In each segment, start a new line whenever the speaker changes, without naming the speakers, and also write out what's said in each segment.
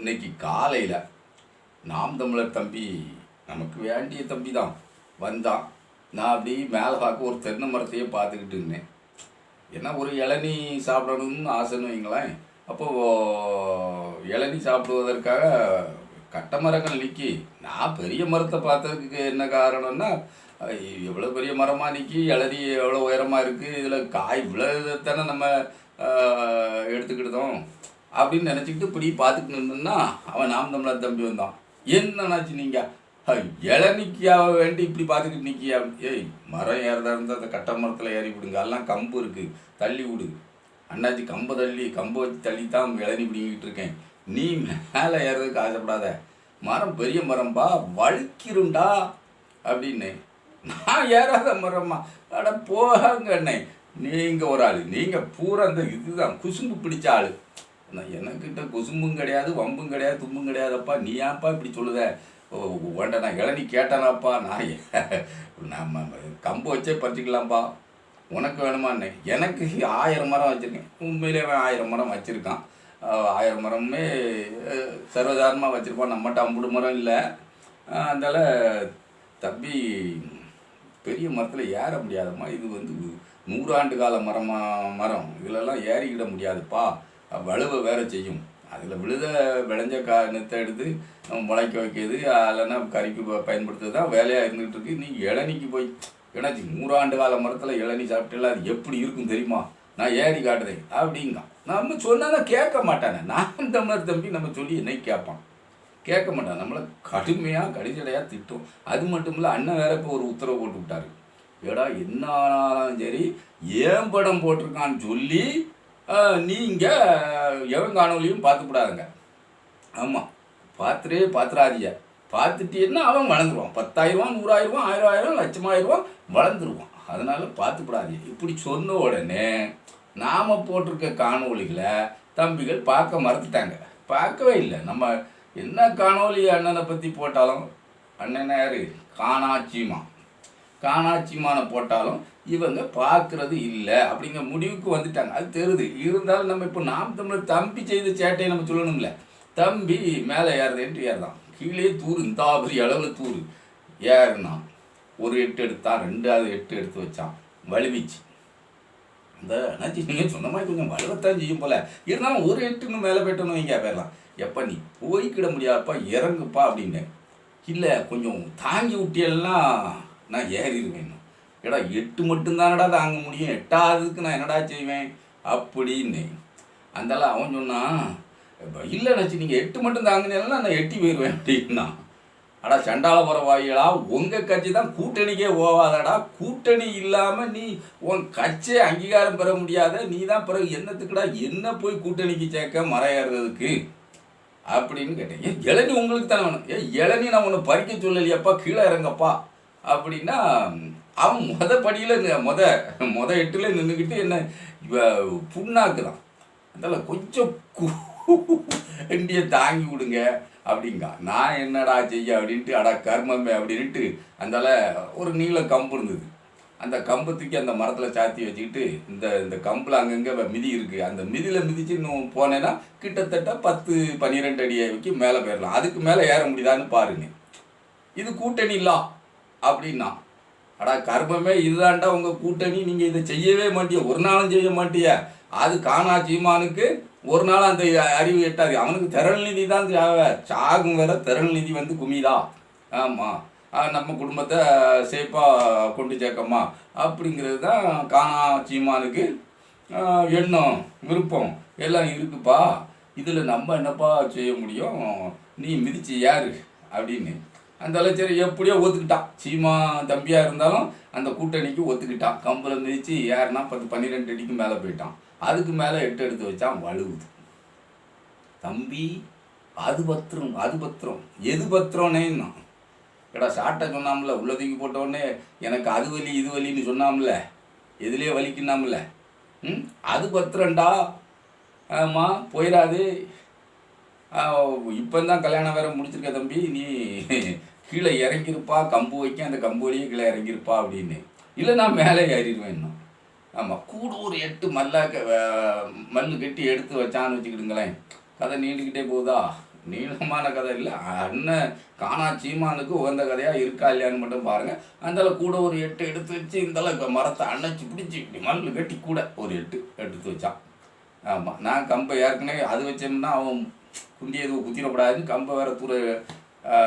இன்னைக்கு காலையில் நாம் தமிழர் தம்பி நமக்கு வேண்டிய தம்பி தான். வந்தான் நான் அப்படி மேலே பார்க்க ஒரு தென்னை மரத்தையே பார்த்துக்கிட்டு இருந்தேன். என்ன ஒரு இளநீ சாப்பிடணும்னு ஆசைன்னு வைங்களேன். அப்போது இளநீ சாப்பிடுவதற்காக கட்ட மரங்கள் நிற்கி நான் பெரிய மரத்தை பார்த்ததுக்கு என்ன காரணம்னா எவ்வளோ பெரிய மரமாக நிற்கி இளநீ எவ்வளோ உயரமாக இருக்குது இதில் காய் இவ்வளோ தானே நம்ம எடுத்துக்கிட்டோம். அப்படின்னு நினச்சிக்கிட்டு இப்படி பார்த்துட்டு இருந்தோம்னா அவன் நாம் தமிழர் தம்பி வந்தான். என்னன்னாச்சு நீங்கள் இளநிக்காக வேண்டி இப்படி பார்த்துக்கிட்டு நிற்கியா ஏய் மரம் ஏறதா இருந்தால் அந்த கட்ட மரத்தில் ஏறி விடுங்க. எல்லாம் கம்பு இருக்குது தள்ளி விடு. அண்ணாச்சி கம்பை தள்ளி கம்பை வச்சு தள்ளி தான் இளநி பிடிங்கிட்டு இருக்கேன். நீ மேலே ஏறதுக்கு ஆசைப்படாத. மரம் பெரிய மரம்பா? வழுக்கிருண்டா? அப்படின்னு. நான் ஏறாத மரம்மா. அட போகாங்க அண்ணே. நீங்கள் ஒரு ஆள். நீங்கள் பூரா அந்த இதுதான். குசும்பு பிடிச்ச ஆள். நான் எனக்கிட்ட குசும்பும் கிடையாது வம்பும் கிடையாது தும்பும் கிடையாதுப்பா. நீ ஏன்ப்பா இப்படி சொல்லுத? ஓ, நான் இளநி கேட்டானாப்பா. நான் நம்ம கம்பு வச்சே பறிச்சுக்கலாம்ப்பா. உனக்கு வேணுமான்னு எனக்கு ஆயிரம் மரம் வச்சுருக்கேன். உண்மையிலே அவன் ஆயிரம் மரம் வச்சுருக்கான். ஆயிரம் மரமே சர்வதாரணமாக வச்சுருப்பான். நம்மகிட்ட ஐம்பது மரம் இல்லை. அதனால் தம்பி பெரிய மரத்தில் ஏற முடியாதம்மா. இது வந்து நூறாண்டு கால மரமாக மரம். இதிலெல்லாம் ஏறிக்கிட முடியாதுப்பா. வலுவை வேற செய்யும். அதில் விழுத விளைஞ்ச கா நெத்தை எடுத்து நம்ம முளைக்க வைக்கிறது இல்லைன்னா கறிக்கு ப- பயன்படுத்துறது தான் வேலையாக இருந்துகிட்டு இருக்கு. நீ இளநிக்கு போய் ஏன்னாச்சு நூறாண்டு கால மரத்தில் இளநீ சாப்பிட்டுல அது எப்படி இருக்கும் தெரியுமா? நான் ஏறி காட்டுறேன் அப்படிங்க. நம்ம சொன்னால் கேட்க மாட்டானே. நான் தமிழர் தம்பி நம்ம சொல்லி என்னை கேட்பான். கேட்க மாட்டான். நம்மளை கடுமையாக கடிச்சடையாக திட்டும். அது மட்டும் இல்லை அண்ணன் வேற இப்போ ஒரு உத்தரவு போட்டு விட்டாரு. ஏடா என்ன ஆனாலும் சரி ஏன் படம் போட்டிருக்கான்னு சொல்லி நீங்கள் எவன் காணொலியும் பார்த்துக்கூடாதுங்க ஆமாம் பார்த்துட்டே பார்த்துடாதீங்க பார்த்துட்டீன்னா அவன் வளர்ந்துருவான். பத்தாயிரம் நூறாயிரம் ஆயிரம் ஆயிரம் லட்சமாயிரம் வளர்ந்துருவான். அதனால் பார்த்துக்கூடாதீங்க இப்படி சொன்ன உடனே நாம் போட்டிருக்க காணொலிகளை தம்பிகள் பார்க்க மறந்துட்டாங்க. பார்க்கவே இல்லை. நம்ம என்ன காணொலி அண்ணனை பற்றி போட்டாலும்? அண்ணன் யார் காணாச்சிமா காணாட்சிமான போட்டாலும் இவங்க பார்க்கறது இல்லை அப்படிங்கிற முடிவுக்கு வந்துட்டாங்க. அது தெரியுது. இருந்தாலும் நம்ம இப்போ நாம் தமிழர் தம்பி செய்த சேட்டையை நம்ம சொல்லணும்ல. தம்பி மேலே ஏறுதேன்ட்டு ஏறுதான். கீழே தூர் இந்த பெரிய அளவில் தூரு. ஏறுனான் ஒரு எட்டு எடுத்தான் ரெண்டாவது எட்டு எடுத்து வச்சான். வலுவிச்சு. அந்த அண்ணாச்சி நீங்கள் சொன்ன மாதிரி கொஞ்சம் வலுவத்தான் செய்யும் போல. இருந்தாலும் ஒரு எட்டுன்னு மேலே போயிட்டோன்னு வைங்க போயிடலாம் எப்போ நீ போய்க்கிட முடியாதப்பா இறங்குப்பா அப்படின்னு. இல்லை கொஞ்சம் தாங்கி விட்டியெல்லாம் நான் ஏறிடுவேன் ஏடா எட்டு மட்டும்தானடா தாங்க முடியும். எட்டாவதுக்கு நான் என்னடா செய்வேன்? அப்படின்னு. அந்தால அவன் சொன்னான் இல்லை நச்சு நீங்கள் எட்டு மட்டும் தாங்கினா நான் எட்டி போயிடுவேன் அப்படின்னா. அடா சண்டால போகிற வாயிலா? உங்கள் கட்சி தான் கூட்டணிக்கே போவாதடா கூட்டணி இல்லாமல் நீ உன் கட்சியை அங்கீகாரம் பெற முடியாத நீ தான் பிறகு என்னத்துக்குடா என்ன போய் கூட்டணிக்கு சேர்க்க மறையறதுக்கு? அப்படின்னு கேட்டேன். ஏன் இளநி உங்களுக்கு தானே வேணும்? ஏன் இளநி நான் உன்னை பறிக்க சொல்லலையப்பா கீழே இறங்கப்பா. அப்படின்னா அவன் மொத படியில் மொத மொத எட்டுல நின்றுக்கிட்டு என்ன இவ புண்ணாக்குதான். அதனால் கொஞ்சம் இண்டிய தாங்கி விடுங்க அப்படிங்க. நான் என்னடா செய்ய அப்படின்ட்டு அடா கர்மமே அப்படின்ட்டு அந்தால ஒரு நீள கம்பு இருந்தது. அந்த கம்பு தூக்கி அந்த மரத்தில் சாத்தி வச்சுக்கிட்டு இந்த இந்த கம்பில் அங்கங்கே மிதி இருக்குது அந்த மிதியில் மிதிச்சு இன்னும் போனேன்னா கிட்டத்தட்ட பத்து பன்னிரெண்டு அடி வரைக்கும் மேலே போயிடலாம் அதுக்கு மேலே ஏற முடியுதான்னு பாருங்க. இது கூட்டணி இல்லா. அப்படின்னா அடா கர்மமே இதுதான்டா உங்கள் கூட்டணி நீங்கள் இதை செய்யவே மாட்டிய ஒரு நாளும் செய்ய மாட்டிய. அது காணா சீமானுக்கு ஒரு நாள் அந்த அறிவு எட்டாது. அவனுக்கு திரள் நிதி தான் தேவை. சாகும் வேற திரள் நிதி வந்து குமிதா. ஆமாம் நம்ம குடும்பத்தை சேஃபாக கொண்டு சேர்க்கம்மா. அப்படிங்கிறது தான் காணா சீமானுக்கு எண்ணம் விருப்பம். எல்லாம் இருக்குப்பா. இதில் நம்ம என்னப்பா செய்ய முடியும்? நீ மிதிச்சு யாரு? அப்படின்னு. அந்த சரி எப்படியோ ஒத்துக்கிட்டான். சீமா தம்பியாக இருந்தாலும் அந்த கூட்டணிக்கு ஒத்துக்கிட்டான். கம்பில் மிதித்து யாருன்னா பத்து பன்னிரெண்டு அடிக்கு மேலே போயிட்டான். அதுக்கு மேலே எட்டு எடுத்து வச்சான் வலுவுது. தம்பி அது பத்திரம் அது பத்திரம். எது பத்திரோன்னே நான் எடா சாட்டை சொன்னாம்ல உள்ள தூக்கி போட்ட எனக்கு அது வலி இது வலின்னு சொன்னாம்ல எதுலேயே வலிக்குனாம்ல ம்? அது பத்திரம்டா. ஆமாம் போயிடாது. இப்போ தான் கல்யாணம் வேற முடிச்சிருக்க தம்பி. நீ கீழே இறங்கியிருப்பா கம்பு வைக்க அந்த கம்பு வழியே கீழே இறங்கியிருப்பா அப்படின்னு. இல்லை நான் மேலே ஏறிடுவேன் இன்னும். ஆமாம் கூட ஒரு எட்டு மல்லாக்க மல்லு கட்டி எடுத்து வச்சான்னு வச்சுக்கிடுங்களேன். கதை நீண்டுக்கிட்டே போகுதா? நீளமான கதை இல்லை. அண்ணன் காணா சீமானுக்கு உகந்த கதையாக இருக்கா இல்லையான்னு மட்டும் பாருங்கள் அந்தால கூட ஒரு எட்டு எடுத்து வச்சு இந்தால மரத்தை அணைச்சி பிடிச்சி இப்படி மல்லு கட்டி கூட ஒரு எட்டு எடுத்து வச்சான். ஆமாம் நான் கம்பை ஏற்கனவே அது வச்சோம்னா அவன் குண்டி எதுவும் குத்திடக்கூடாதுன்னு கம்பை வேற தூர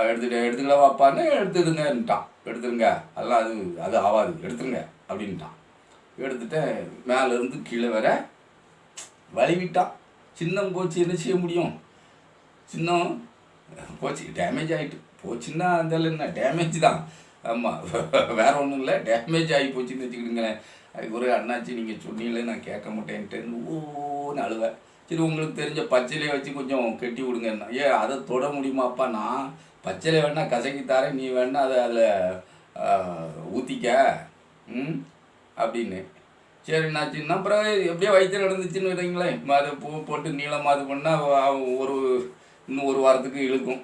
எடுத்துட்டு எடுத்துக்கலாம் வாப்பான்னு எடுத்துடுங்கன்ட்டான். எடுத்துருங்க. அதெல்லாம் அது அது ஆகாது எடுத்துருங்க அப்படின்ட்டான். எடுத்துட்டு மேலேருந்து கீழே வர வழிவிட்டான் சின்னம் போச்சு என்ன செய்ய முடியும்? சின்னம் போச்சு டேமேஜ் ஆகிட்டு போச்சுன்னா அந்த என்ன? டேமேஜ் தான். ஆமாம் வேற ஒன்றும் இல்லை. டேமேஜ் ஆகி போச்சுன்னு வச்சுக்கிடுங்களேன். அதுக்கு ஒரு அண்ணாச்சி நீங்கள் சொன்னீங்களே நான் கேட்க மாட்டேன்ட்டு ஓன்னு அழுவேன். சரி உங்களுக்கு தெரிஞ்ச பச்சிலையை வச்சு கொஞ்சம் கட்டி விடுங்கன்னா ஏ அதை தொட முடியுமாப்பா? நான் பச்சிலை வேணால் கசக்கி தரேன் நீ வேணா அதை அதில் ஊற்றிக்க ம்? அப்படின்னு. சரி என்னாச்சுன்னா அப்புறம் எப்படியோ வயிற்று நடந்துச்சுன்னு வைங்களேன். அது பூ போட்டு நீளமாக அது பண்ணால் ஒரு இன்னும் ஒரு வாரத்துக்கு இழுக்கும்.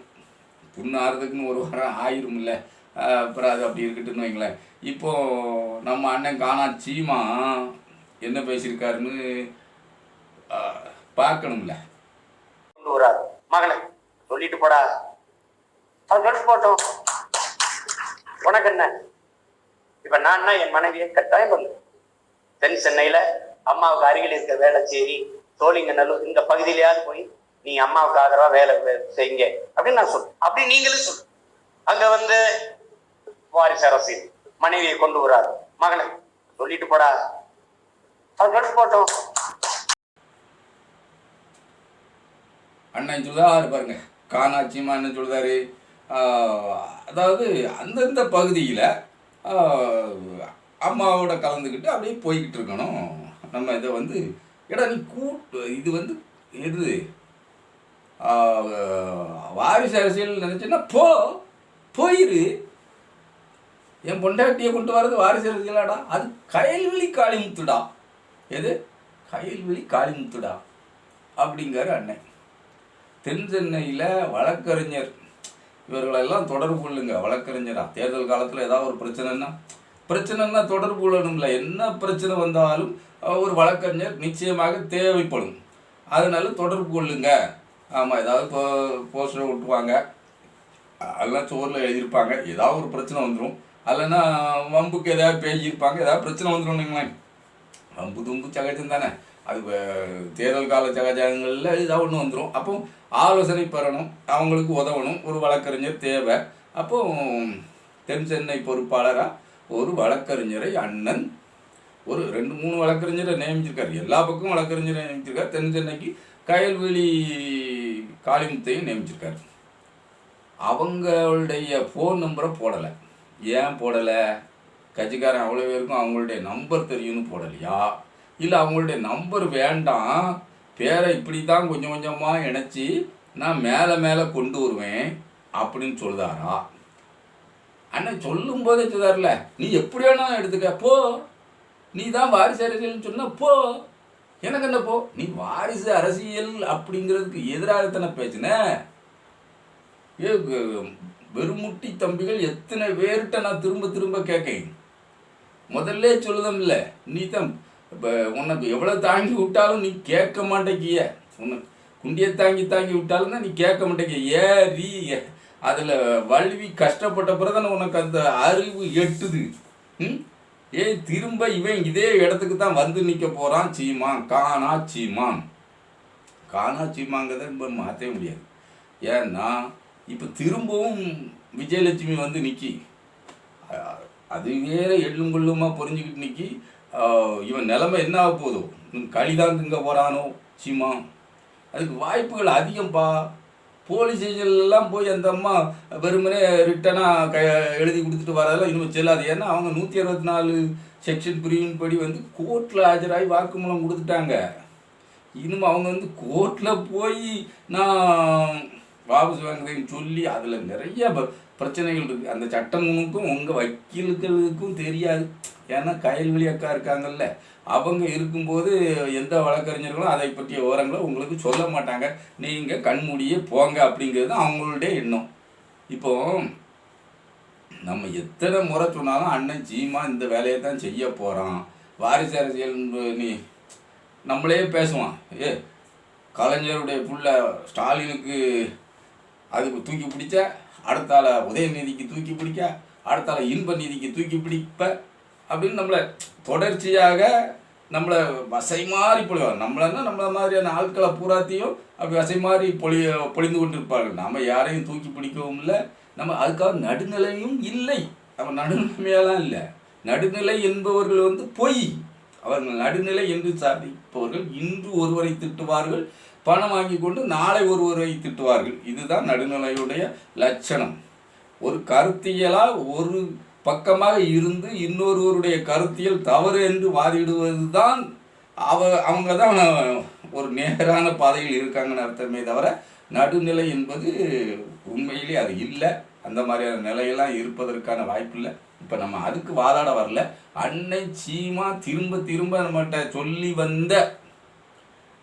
புண்ணு ஆறுறதுக்குன்னு ஒரு வாரம் ஆயிரும்ல. அஹ் அப்புறம் அது அப்படி இருக்கட்டுன்னு வைங்களேன். இப்போது நம்ம அண்ணன் காணா சீமா என்ன பேசியிருக்காருன்னு பார்க்கணும்ல.
கொண்டு வராது மகனை சொல்லிட்டு போடா. அது சொல்லிட்டு போட்டோம். உனக்கு என்ன? இப்ப நான் என் மனைவியை கட்டாயம் பண்ணு தென் சென்னையில அம்மாவுக்கு அருகில் இருக்க வேளச்சேரி சோழிங்கநல்லூர் இந்த பகுதியிலேயாவது போய் நீ அம்மாவுக்கு ஆதரவா வேலை செய்யுங்க அப்படின்னு நான் சொல்றேன். அப்படி நீங்களும் சொல்லு. அங்க வந்து வாரிசு அரசியல் மனைவியை கொண்டு வராது மகனை சொல்லிட்டு போடா. அது சொல்லிட்டு போட்டோம்.
அண்ணன் சொல்லுதாரு பாருங்க. காணாச்சிமா அண்ணன் சொல்லுதாரு அதாவது அந்தந்த பகுதியில் அம்மாவோட கலந்துக்கிட்டு அப்படியே போய்கிட்டு இருக்கணும். நம்ம இதை வந்து எடா நீ கூட்டு இது வந்து எது வாரிசு அரசியல் நினச்சின்னா போ போயிரு. என் பொண்டாட்டியை கொண்டு வர்றது வாரிசு அரசியலாடா? அது கயல்வெளி காளிமுத்துடா. எது? கயல்வெளி காளிமுத்துடா. அப்படிங்காரு அண்ணன். தென் சென்னையில் வழக்கறிஞர். இவர்களெல்லாம் தொடர்பு கொள்ளுங்க. வழக்கறிஞரா? தேர்தல் காலத்தில் ஏதாவது ஒரு பிரச்சனைன்னா? பிரச்சனைன்னா தொடர்பு கொள்ளணும்ல. என்ன பிரச்சனை வந்தாலும் ஒரு வழக்கறிஞர் நிச்சயமாக தேவைப்படும். அதனால தொடர்பு கொள்ளுங்க. ஆமாம் ஏதாவது இப்போ போஸ்டர் ஒட்டுவாங்க. அதெல்லாம் சோறில் எழுதியிருப்பாங்க. ஏதாவது ஒரு பிரச்சனை வந்துடும் இல்லைன்னா வம்புக்கு ஏதாவது பேசியிருப்பாங்க. ஏதாவது பிரச்சனை வந்துடும் வம்பு தும்பு சகஜம் தானே அது தேர்தல் கால சகஜங்களில் இதாக ஒன்று வந்துடும் அப்போ ஆலோசனை பெறணும் அவங்களுக்கு உதவணும் ஒரு வழக்கறிஞர் தேவை. அப்போ தென் சென்னை பொறுப்பாளராக ஒரு வழக்கறிஞரை அண்ணன் ஒரு ரெண்டு மூணு வழக்கறிஞரை நியமிச்சிருக்காரு. எல்லா பக்கமும் வழக்கறிஞரை நியமிச்சிருக்காரு. தென் சென்னைக்கு கயல்வெளி காளிமுத்தையும் நியமிச்சிருக்காரு. அவங்களுடைய ஃபோன் நம்பரை போடலை. ஏன் போடலை? கட்சிக்காரன் அவ்வளோ பேருக்கும் அவங்களுடைய நம்பர் தெரியும்னு போடலையா? இல்லை அவங்களுடைய நம்பர் வேண்டாம். பேரை இப்படி தான் கொஞ்சம் கொஞ்சமாக இணைச்சி நான் மேலே மேலே கொண்டு வருவேன் அப்படின்னு சொல்லுதாரா அண்ணன் சொல்லும் போதே சொல்லுதார்ல நீ எப்படி வேணாலும் எடுத்துக்க போ. நீ தான் வாரிசு அரசியல்னு சொன்னால் போ. எனக்கு என்ன போ? நீ வாரிசு அரசியல் அப்படிங்கிறதுக்கு எதிராகத்தானே பேசுன? ஏ வெறுமுட்டி தம்பிகள் எத்தனை பேர்கிட்ட நான் திரும்ப திரும்ப கேட்கேன்? முதல்ல சொல்லுதம் இல்லை நீ தான் இப்போ உனக்கு எவ்வளோ தாங்கி விட்டாலும் நீ கேட்க மாட்டேங்கிய. உனக்கு குண்டியை தாங்கி தாங்கி விட்டாலும் தான் நீ கேட்க மாட்டேங்கிய. ஏறி அதில் வழுவி கஷ்டப்பட்ட பிறகு தானே உனக்கு அந்த அறிவு எட்டுது. ம்? ஏய் திரும்ப இவன் இதே இடத்துக்கு தான் வந்து நிற்க போகிறான் சீமான் காணா சீமான். காணா சீமாங்கிறத இப்போ மாற்றவே முடியாது. ஏன்னா இப்போ திரும்பவும் விஜயலட்சுமி வந்து நிற்கி அது வேற எள்ளும் கொள்ளுமா புரிஞ்சுக்கிட்டு நிற்கி இவன் நிலைமை என்ன ஆக போதோ களிதான் திங்க போகிறானோ சீமா அதுக்கு வாய்ப்புகள் அதிகம்ப்பா போலீஸ் ஸ்டேஷன்லாம் போய் அந்த அம்மா வெறுமனே ரிட்டனாக க எழுதி கொடுத்துட்டு வரதெல்லாம் இன்னும் செல்லாது. ஏன்னா அவங்க நூற்றி அறுபத்தி நாலு செக்ஷன் பிரிவின் படி வந்து கோர்ட்டில் ஆஜராகி வாக்குமூலம் கொடுத்துட்டாங்க. இன்னும் அவங்க வந்து கோர்ட்டில் போய் நான் வாபஸ் வாங்குறேன்னு சொல்லி அதில் நிறைய பிரச்சனைகள் இருக்குது அந்த சட்டங்களுக்கும் உங்கள் வக்கீல்களுக்கும் தெரியாது. ஏன்னா கயல்வெளி அக்கா இருக்காங்கல்ல. அவங்க இருக்கும்போது எந்த வழக்கறிஞர்களும் அதை பற்றிய விவரங்களை உங்களுக்கு சொல்ல மாட்டாங்க. நீங்கள் கண்மூடியே போங்க அப்படிங்கிறது அவங்களுடைய எண்ணம். இப்போ நம்ம எத்தனை முறை சொன்னாலும் அண்ணன் ஜீமா இந்த வேலையை தான் செய்ய போகிறான் வாரிசு அரசியல் நீ நம்மளே பேசுவான். ஏ கலைஞருடைய புள்ள ஸ்டாலினுக்கு அதுக்கு தூக்கி பிடிச்ச அடுத்தால உதயநிதிக்கு தூக்கி பிடிக்க அடுத்தால இன்ப நிதிக்கு தூக்கி பிடிப்ப அப்படின்னு நம்மளை தொடர்ச்சியாக நம்மளை வசை மாறி பொழிவாங்க நம்மளன்னா நம்மள மாதிரியான ஆட்களை பூராத்தையும் அப்படி வசை மாறி பொழி பொழிந்து கொண்டிருப்பார்கள். நம்ம யாரையும் தூக்கி பிடிக்கவும் இல்லை. நம்ம அதுக்காக நடுநிலையும் இல்லை. நம்ம நடுநிலைமையெல்லாம் இல்லை. நடுநிலை என்பவர்கள் வந்து பொய். அவர்கள் நடுநிலை என்று சாதிப்பவர்கள் இன்று ஒருவரை திட்டுவார்கள். பணம் வாங்கி கொண்டு நாளை ஒருவரை திட்டுவார்கள். இதுதான் நடுநிலையுடைய லட்சணம். ஒரு கருத்தியலாக ஒரு பக்கமாக இருந்து இன்னொருவருடைய கருத்தியல் தவறு என்று வாதிடுவது தான் அவ அவங்க தான் ஒரு நேரான பாதையில் இருக்காங்கன்னு அர்த்தமே தவிர நடுநிலை என்பது உண்மையிலே அது இல்லை. அந்த மாதிரியான நிலையெல்லாம் இருப்பதற்கான வாய்ப்பு இல்லை. இப்போ நம்ம அதுக்கு வாதாட வரல. அன்னை சீமா திரும்ப திரும்ப நம்மகிட்ட சொல்லி வந்த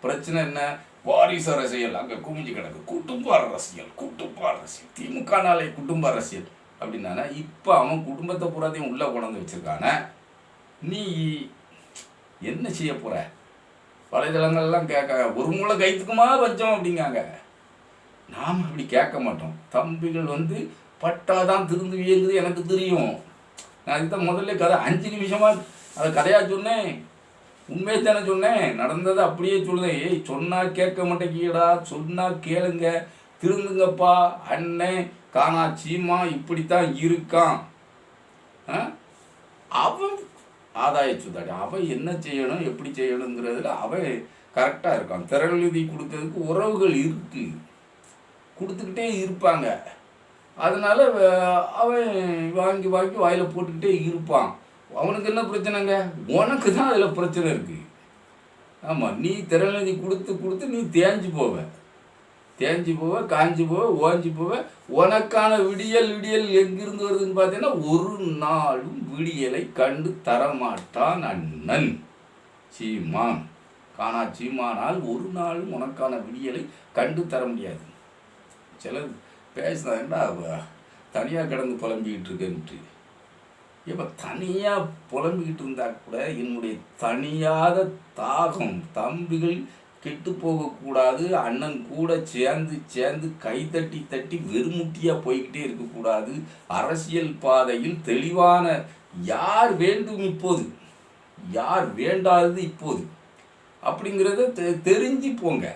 பிரச்சனை என்ன? வாரிசு அரசியல் அங்கே குமிஞ்சு கிடக்கு. குடும்ப அரசியல் குடும்ப அரசியல் திமுக நாளை குடும்ப அரசியல் அப்படின்னா இப்போ அவன் குடும்பத்தை பூராத்தையும் உள்ளே கொண்டு வச்சுருக்கான. நீ என்ன செய்ய போகிற வலைதளங்கள்லாம் கேட்க ஒரு மூளை கைத்துக்குமா வச்சோம் அப்படிங்காங்க. நாம் அப்படி கேட்க மாட்டோம். தம்பிகள் வந்து பட்டாதான் திருந்துவியங்குது எனக்கு தெரியும். நான் இதுதான் முதல்ல கதை அஞ்சு நிமிஷமாக அதை கதையாக சொன்னேன். உண்மையை தானே சொன்னேன். நடந்ததை அப்படியே சொல்லுதேன் ஏய் சொன்னால் கேட்க மாட்டேங்கடா சொன்னால் கேளுங்க. திருந்துங்கப்பா அண்ணன் காணா சீமா இப்படித்தான் இருக்கான். அவன் ஆதாய சுதாடி அவன் என்ன செய்யணும் எப்படி செய்யணுங்கிறதுல அவன் கரெக்டாக இருக்கான். திரளுதி கொடுக்கறதுக்கு உறவுகள் இருக்கு. கொடுத்துக்கிட்டே இருப்பாங்க. அதனால அவன் வாங்கி வாங்கி வாயில போட்டுக்கிட்டே இருப்பான். அவனுக்கு என்ன பிரச்சனைங்க? உனக்கு தான் அதில் பிரச்சனை இருக்குது ஆமாம் நீ திறநிதி கொடுத்து கொடுத்து நீ தேஞ்சு போவ. தேஞ்சு போவ காஞ்சி போவ ஓஞ்சி போவ. உனக்கான விடியல் விடியல் எங்கிருந்து வருதுன்னு பார்த்தீங்கன்னா ஒரு நாளும் விடியலை கண்டு தரமாட்டான் அண்ணன். சீமான். காணா சீமானால் ஒரு நாளும் உனக்கான விடியலை கண்டு தர முடியாது. சிலர் பேசுனாங்கன்னா தனியாக கிடந்து புலம்பிக்கிட்டு இருக்கேன்ட்டு. இப்போ தனியாக புலம்பிக்கிட்டு இருந்தால் கூட என்னுடைய தனியாத தாகம் தம்பிகள் கெட்டு போகக்கூடாது அண்ணன் கூட சேர்ந்து சேர்ந்து கை தட்டி தட்டி வெறுமுட்டியாக போய்கிட்டே இருக்கக்கூடாது அரசியல் பாதையில் தெளிவான யார் வேண்டும் இப்போது? யார் வேண்டாதது இப்போது? அப்படிங்கிறத தெ- தெரிஞ்சு போங்க.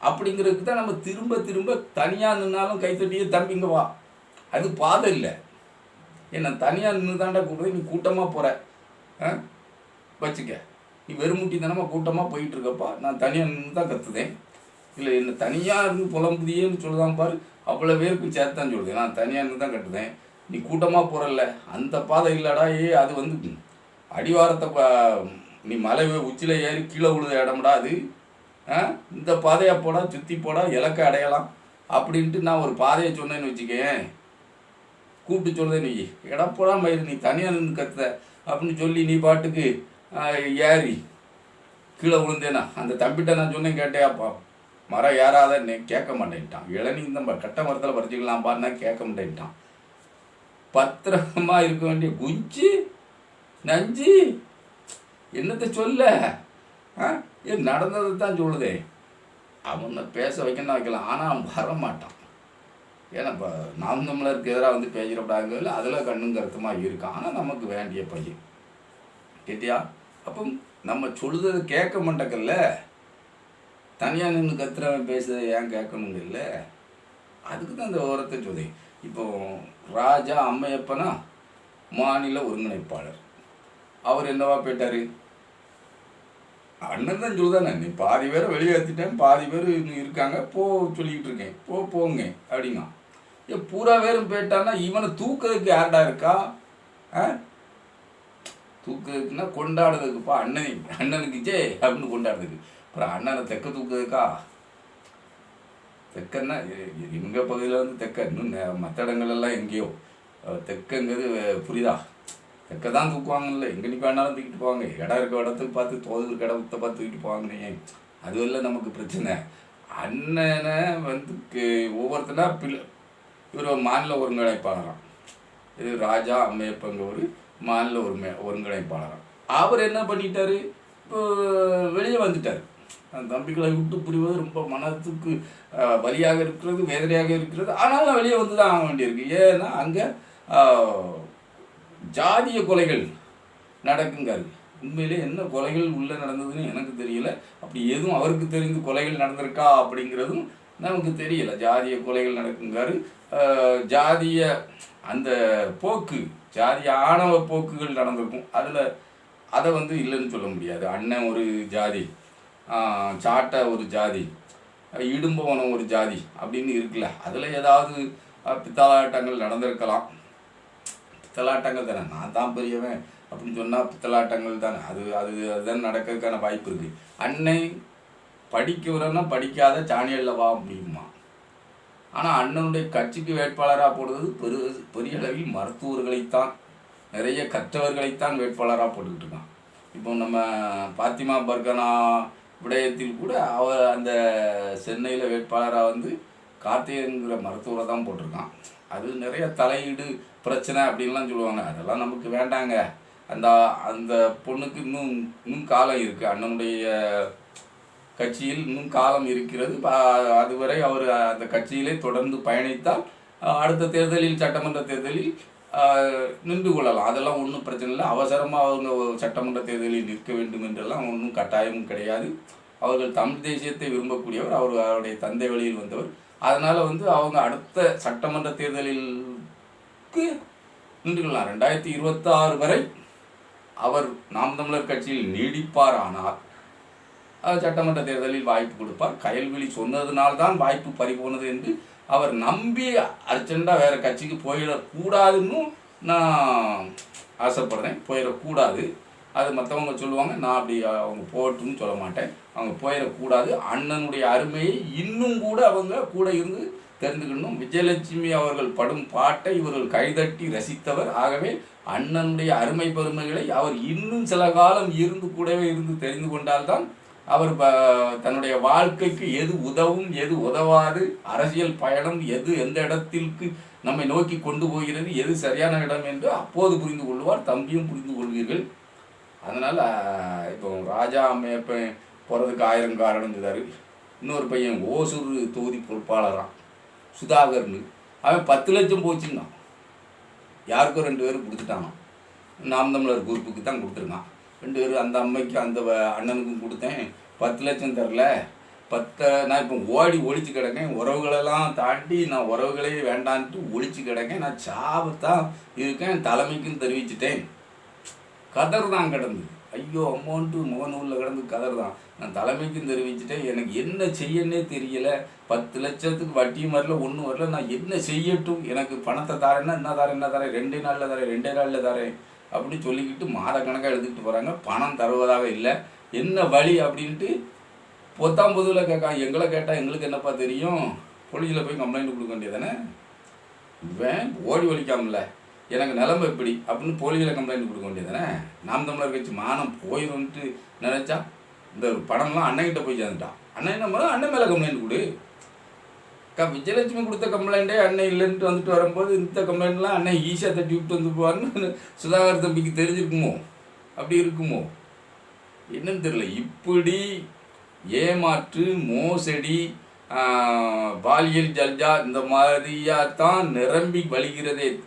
அப்படிங்கிறதுக்கு தான் நம்ம திரும்ப திரும்ப தனியாக நின்னாலும் கைத்தட்டியே தம்பிங்க வா. அது பாதை இல்லை. என்ன தனியாக நின்று தாண்டா கூப்பிடுறது நீ கூட்டமாக போகிற ஆ? வச்சுக்க. நீ வெறுமுட்டி தானமாக கூட்டமாக போயிட்டுருக்கப்பா. நான் தனியாக நின்று தான் கற்றுதேன் இல்லை என்ன தனியாக இருந்து புலம்புதியேன்னு சொல்லுதான் பாரு. அவ்வளோ பேருக்கும் சேர்த்தான் சொல்லுது நான் தனியாக இருந்து தான் கட்டுதேன் நீ கூட்டமாக போகிறல்ல அந்த பாதை இல்லைடா ஏ அது வந்து அடிவாரத்தை நீ மலை உச்சியில் ஏறி கீழே விழுத இடம்டா அது. ஆ? இந்த பாதையை போடா சுற்றி போடா இலக்கை அடையலாம். அப்படின்ட்டு நான் ஒரு பாதையை சொன்னேன்னு வச்சுக்கேன் கூப்பிட்டு சொல்லுதே நீ இடப்போடா மயிறு நீ தனியாக நின்று கத்துத அப்படின்னு சொல்லி நீ பாட்டுக்கு ஏறி கீழே விழுந்தேனா? அந்த தம்பிட்ட நான் சொன்னேன் கேட்டேயாப்பா மரம் ஏறாத. நீ கேட்க மாட்டேன்ட்டான். இளநீ இந்த கட்ட மரத்தில் பறிச்சிக்கலாம் பாருன்னா கேட்க மாட்டேன்ட்டான். பத்திரமா இருக்க வேண்டிய குஞ்சு நஞ்சு என்னத்தை சொல்ல? ஆ நடந்ததை தான் சொல்லுதே. அவனை பேச வைக்கணும் வைக்கலாம் ஆனால் அவன் வரமாட்டான். ஏன்னா இப்போ நாம் தமிழருக்கு எதிராக வந்து பேசிடப்படாதுங்கிறதுல அதில் கண்ணும் கருத்துமாக இருக்கான் ஆனால் நமக்கு வேண்டிய பையன் கேட்டியா? அப்போ நம்ம சொல்லுறதை கேட்க மாட்டேங்கல்ல? தனியாக நின்று கத்துறவன் பேசுறது ஏன் கேட்கணுங்கல்ல அதுக்கு தான் இந்த ஓரத்தை சொல்லி இப்போ ராஜா அம்மையப்பனா மாநில ஒருங்கிணைப்பாளர். அவர் என்னவா போயிட்டார்? அண்ணன் தான் சொல்லுதானே நீ பாதி பேரை வெளியேற்றிட்டேன் பாதி பேர் இன்னும் இருக்காங்க போ சொல்லிக்கிட்டு இருக்கேன். போ போங்க அப்படிங்க பூரா பேரும் போயிட்டான்னா இவனை தூக்குறதுக்கு யார்டா இருக்கா? ஆ? தூக்குறதுக்குன்னா கொண்டாடுறதுக்குப்பா அண்ணனை அண்ணனுக்கு ஜே அப்படின்னு கொண்டாடுறதுக்கு. அப்புறம் அண்ணனை தெக்க தூக்குறதுக்கா? தெக்கன்னா இவங்க பகுதியில் வந்து தெக்க? இன்னும் மற்ற இடங்கள்லாம் எங்கேயோ. தெக்கங்கிறது புரியுதா? தெக்க தான் தூக்குவாங்கல்ல. எங்கே நிக்க வேணாலும் தூக்கிட்டு போவாங்க. இடம் இருக்க இடத்துக்கு பார்த்து தோது இருக்க இடத்த பார்த்து தூக்கிட்டு போவாங்கன்னு அது இல்லை நமக்கு பிரச்சனை. அண்ணனை வந்து கே- ஒவ்வொருத்தனா பிள்ளை இவர் ஒரு மாநில ஒருங்கிணைப்பாளராம். இது ராஜா அம்மையப்பங்க ஒரு மாநில ஒருமை ஒருங்கிணைப்பாளராம். அவர் என்ன பண்ணிட்டாரு? இப்போ வெளியே வந்துட்டார். அந்த தம்பிகளை விட்டு புரிவது ரொம்ப மனத்துக்கு வலியாக இருக்கிறது வேதனையாக இருக்கிறது. ஆனால் வெளியே வந்து தான் ஆக வேண்டியிருக்கு. ஏன்னா அங்கே ஜாதிய கொலைகள் நடக்குங்காரு. உண்மையிலே என்ன கொலைகள் உள்ளே நடந்ததுன்னு எனக்கு தெரியல. அப்படி எதுவும் அவருக்கு தெரிந்து கொலைகள் நடந்திருக்கா அப்படிங்கிறதும் நமக்கு தெரியல. ஜாதிய கொலைகள் நடக்குங்காரு. ஜாதிய அந்த போக்கு ஜாதிய ஆணவ போக்குகள் நடந்திருக்கும். அதில் அதை வந்து இல்லைன்னு சொல்ல முடியாது. அண்ணன் ஒரு ஜாதி சாட்டை ஒரு ஜாதி இடும்பவனம் ஒரு ஜாதி அப்படின்னு இருக்குல்ல. அதில் ஏதாவது பித்தலாட்டங்கள் நடந்திருக்கலாம். பித்தலாட்டங்கள் தானே. நான் தான் பெரியவன் அப்படின்னு சொன்னால் பித்தலாட்டங்கள் தானே. அது அது அதுதான் நடக்கிறதுக்கான வாய்ப்பு இருக்குது அன்னை படிக்கிறன்னா படிக்காத சாணியல்லவா அப்படிமா முடியுமா? ஆனால் அண்ணனுடைய கட்சிக்கு வேட்பாளராக போடுறது பெரு பெரிய அளவில் மருத்துவர்களைத்தான் நிறைய கற்றவர்களைத்தான் வேட்பாளராக போட்டுக்கிட்டு இருக்கான். இப்போ நம்ம பாத்திமா பர்கனா விடயத்தில் கூட அவர் அந்த சென்னையில் வேட்பாளராக வந்து கார்த்திகங்கிற மருத்துவரை தான் போட்டிருக்கான். அது நிறைய தலையீடு பிரச்சனை அப்படின்லாம் சொல்லுவாங்க. அதெல்லாம் நமக்கு வேண்டாங்க. அந்த அந்த பொண்ணுக்கு இன்னும் இன்னும் காலம் இருக்குது அண்ணனுடைய கட்சியில் இன்னும் காலம் இருக்கிறது. அதுவரை அவர் அந்த கட்சியிலே தொடர்ந்து பயணித்தால் அடுத்த தேர்தலில் சட்டமன்ற தேர்தலில் நின்று கொள்ளலாம். அதெல்லாம் ஒன்றும் பிரச்சனை இல்லை. அவசரமாக அவங்க சட்டமன்ற தேர்தலில் நிற்க வேண்டும் என்றெல்லாம் ஒன்றும் கட்டாயமும் கிடையாது. அவர்கள் தமிழ் தேசியத்தை விரும்பக்கூடியவர். அவர் அவருடைய தந்தை வழியில் வந்தவர். அதனால் வந்து அவங்க அடுத்த சட்டமன்ற தேர்தலிற்கு நின்று கொள்ளலாம். ரெண்டாயிரத்தி இருபத்தாறு வரை அவர் நாம் தமிழர் கட்சியில் நீடிப்பார் ஆனால் சட்டமன்ற தேர்தலில் வாய்ப்பு கொடுப்பார். கயல்விழி சொன்னதுனால்தான் வாய்ப்பு பறிபோனது என்று அவர் நம்பி அர்ஜெண்டாக வேற கட்சிக்கு போயிடக்கூடாதுன்னு நான் ஆசைப்படுறேன். போயிடக்கூடாது. அது மற்றவங்க சொல்லுவாங்க நான் அப்படி அவங்க போகட்டும்னு சொல்ல மாட்டேன். அவங்க போயிடக்கூடாது. அண்ணனுடைய அருமையை இன்னும் கூட அவங்க கூட இருந்து தெரிந்துக்கணும் விஜயலட்சுமி அவர்கள் படும் பாட்டை இவர்கள் கைதட்டி ரசித்தவர். ஆகவே அண்ணனுடைய அருமை பெருமைகளை அவர் இன்னும் சில காலம் இருந்து கூடவே இருந்து தெரிந்து கொண்டால்தான் அவர் ப- தன்னுடைய வாழ்க்கைக்கு எது உதவும் எது உதவாது அரசியல் பயணம் எது எந்த இடத்திற்கு நம்மை நோக்கி கொண்டு போகிறது எது சரியான இடம் என்று அப்போது புரிந்து கொள்வார் தம்பியும் புரிந்து கொள்வீர்கள். அதனால் இப்போ ராஜா மேப்ப போகிறதுக்கு ஆயிரம் காரணம் இருந்தார் இன்னொரு பையன் ஓசூர் தொகுதி பொறுப்பாளரான் சுதாகர்னு. அவன் பத்து லட்சம் போச்சுன்னான் யாருக்கும் ரெண்டு பேரும் கொடுத்துட்டாங்க நாம் தமிழர் குரூப்புக்கு தான் கொடுத்துருக்கான். ரெண்டு பேரும் அந்த அம்மைக்கு அந்த வ- அண்ணனுக்கும் கொடுத்தேன். பத்து லட்சம் தரல. பத்த நான் இப்போ ஓடி ஒழிச்சு கிடக்கேன். உறவுகளெல்லாம் தாண்டி நான் உறவுகளே வேண்டான்ட்டு ஒழிச்சு கிடக்கேன். நான் சாபத்தான் இருக்கேன். தலைமைக்கும் தெரிவிச்சிட்டேன். கதர் தான் கிடந்து. ஐயோ அமௌண்ட்டு முகநூலில் கிடந்து கதர் தான் நான் தலைமைக்கும் தெரிவிச்சிட்டேன். எனக்கு என்ன செய்யன்னே தெரியல. பத்து லட்சத்துக்கு வட்டியும் வரல ஒன்றும் வரல. நான் என்ன செய்யட்டும்? எனக்கு பணத்தை தரேன்னா என்ன தரேன் என்ன தரேன்? ரெண்டே நாளில் தரேன் ரெண்டே நாளில் தரேன். அப்படின்னு சொல்லிக்கிட்டு மாத கணக்காக எடுத்துக்கிட்டு போகிறாங்க பணம் தருவதாக இல்லை. என்ன வழி அப்படின்ட்டு பொத்தாம்பதுவில் கேட்கா எங்களை கேட்டால் எங்களுக்கு என்னப்பா தெரியும்? போலீஸில் போய் கம்ப்ளைண்ட் கொடுக்க வேண்டியதானே? இவன் ஓடி ஒழிக்காமல எனக்கு நிலம்பு எப்படி அப்படின்னு போலீஸில் கம்ப்ளைண்ட் கொடுக்க வேண்டியதானே? நாம் தமிழர் கட்சி மானம் போயிடும்ட்டு நினச்சா இந்த பணம்லாம் அண்ணன்கிட்ட போய் சேர்ந்துட்டான். அண்ணன் என்ன அண்ணன் மேலே கம்ப்ளைண்ட் கொடு. விஜயலட்சுமி கொடுத்த கம்ப்ளைண்ட்டே அண்ணன் இல்லைன்ட்டு வந்துட்டு வரும்போது இந்த கம்ப்ளைண்ட்லாம் அண்ணன் ஈஷா தட்டி விட்டு வந்து போவார்னு சுதாகர் தம்பிக்கு தெரிஞ்சிருக்குமோ? அப்படி இருக்குமோ? என்னன்னு தெரியல. இப்படி ஏமாற்று மோசடி பாலியல் ஜல்ஜா இந்த மாதிரியா தான் நிரம்பி வழிகிறதே